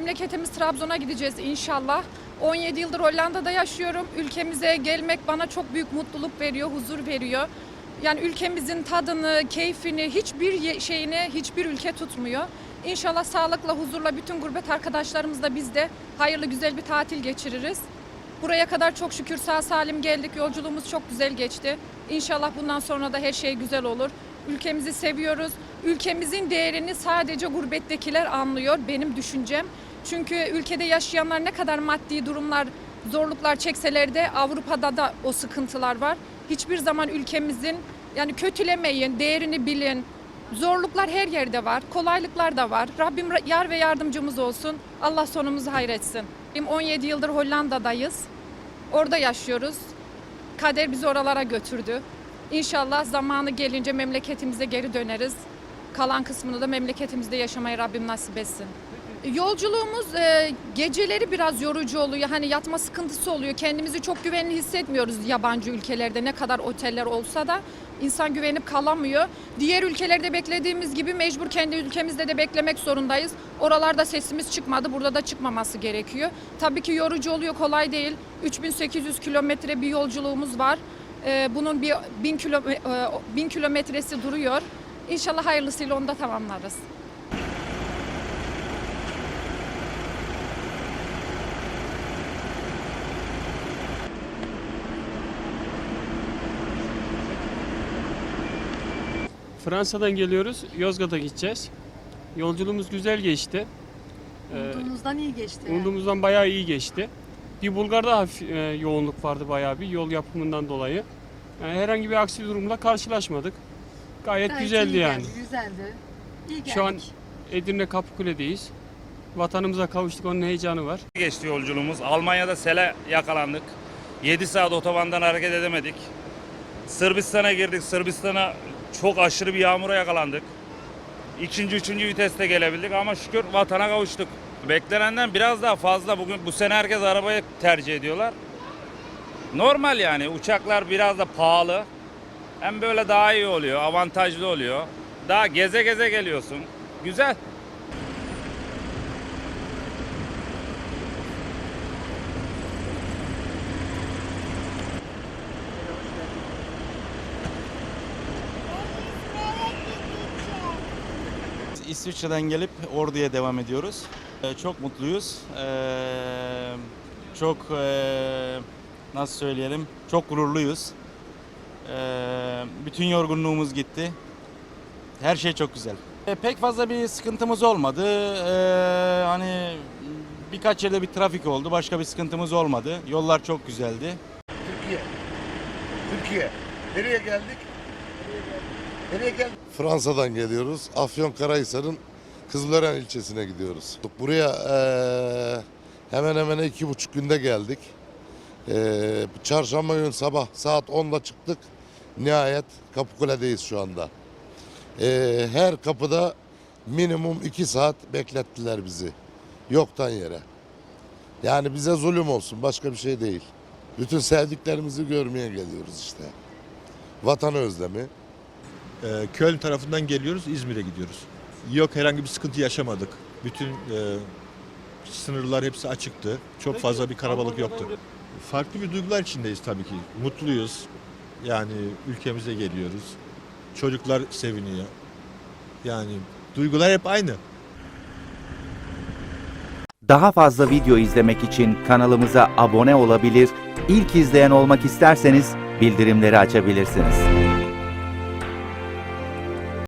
memleketimiz Trabzon'a gideceğiz inşallah. 17 yıldır Hollanda'da yaşıyorum. Ülkemize gelmek bana çok büyük mutluluk veriyor, huzur veriyor. Yani ülkemizin tadını, keyfini, hiçbir şeyini hiçbir ülke tutmuyor. İnşallah sağlıkla, huzurla bütün gurbet arkadaşlarımızla biz de hayırlı güzel bir tatil geçiririz. Buraya kadar çok şükür sağ salim geldik. Yolculuğumuz çok güzel geçti. İnşallah bundan sonra da her şey güzel olur. Ülkemizi seviyoruz. Ülkemizin değerini sadece gurbettekiler anlıyor benim düşüncem. Çünkü ülkede yaşayanlar ne kadar maddi durumlar, zorluklar çekseler de Avrupa'da da o sıkıntılar var. Hiçbir zaman ülkemizin yani kötülemeyin, değerini bilin. Zorluklar her yerde var, kolaylıklar da var. Rabbim yar ve yardımcımız olsun. Allah sonumuzu hayretsin. Benim 17 yıldır Hollanda'dayız. Orada yaşıyoruz. Kader bizi oralara götürdü. İnşallah zamanı gelince memleketimize geri döneriz. Kalan kısmını da memleketimizde yaşamayı Rabbim nasip etsin. Yolculuğumuz e, geceleri biraz yorucu oluyor. Hani yatma sıkıntısı oluyor. Kendimizi çok güvenli hissetmiyoruz yabancı ülkelerde. Ne kadar oteller olsa da insan güvenip kalamıyor. Diğer ülkelerde beklediğimiz gibi mecbur kendi ülkemizde de beklemek zorundayız. Oralarda sesimiz çıkmadı. Burada da çıkmaması gerekiyor. Tabii ki yorucu oluyor. Kolay değil. 3800 kilometre bir yolculuğumuz var. E, bunun bir 1000 kilo, e, 1000 kilometresi duruyor. İnşallah hayırlısıyla onu da tamamlarız. Fransa'dan geliyoruz. Yozgat'a gideceğiz. Yolculuğumuz güzel geçti. Ee, Umduğunuzdan iyi geçti. yani. umduğumuzdan bayağı iyi geçti. Bir Bulgar'da hafif e, yoğunluk vardı bayağı bir yol yapımından dolayı. Yani herhangi bir aksi durumla karşılaşmadık. Gayet, Gayet güzeldi iyi yani. geldi, güzeldi. İyi geldik. Şu an Edirne Kapıkule'deyiz. Vatanımıza kavuştuk onun heyecanı var. geçti yolculuğumuz. Almanya'da sele yakalandık. 7 saat otobandan hareket edemedik. Sırbistan'a girdik. Sırbistan'a çok aşırı bir yağmura yakalandık. İkinci, üçüncü viteste gelebildik ama şükür vatana kavuştuk. Beklenenden biraz daha fazla. Bugün bu sene herkes arabayı tercih ediyorlar. Normal yani uçaklar biraz da pahalı. Hem böyle daha iyi oluyor, avantajlı oluyor. Daha geze geze geliyorsun. Güzel. İsviçre'den gelip Ordu'ya devam ediyoruz. Ee, Çok mutluyuz. Ee, Çok ee, nasıl söyleyelim? Çok gururluyuz. Ee, Bütün yorgunluğumuz gitti. Her şey çok güzel. Ee, Pek fazla bir sıkıntımız olmadı. Ee, Hani birkaç yerde bir trafik oldu. Başka bir sıkıntımız olmadı. Yollar çok güzeldi. Türkiye. Türkiye. Nereye geldik? Nereye geldik? Fransa'dan geliyoruz. Afyonkarahisar'ın Kızılören ilçesine gidiyoruz. Buraya eee, hemen hemen iki buçuk günde geldik. Eee, çarşamba günü sabah saat 10'da çıktık. Nihayet Kapıkule'deyiz şu anda. Eee, her kapıda minimum iki saat beklettiler bizi. Yoktan yere. Yani bize zulüm olsun başka bir şey değil. Bütün sevdiklerimizi görmeye geliyoruz işte. Vatan özlemi. Ee, Köln tarafından geliyoruz, İzmir'e gidiyoruz. Yok herhangi bir sıkıntı yaşamadık. Bütün e, sınırlar hepsi açıktı. Çok fazla bir karabalık yoktu. Farklı bir duygular içindeyiz tabii ki. Mutluyuz. Yani ülkemize geliyoruz. Çocuklar seviniyor. Yani duygular hep aynı. Daha fazla video izlemek için kanalımıza abone olabilir, ilk izleyen olmak isterseniz bildirimleri açabilirsiniz.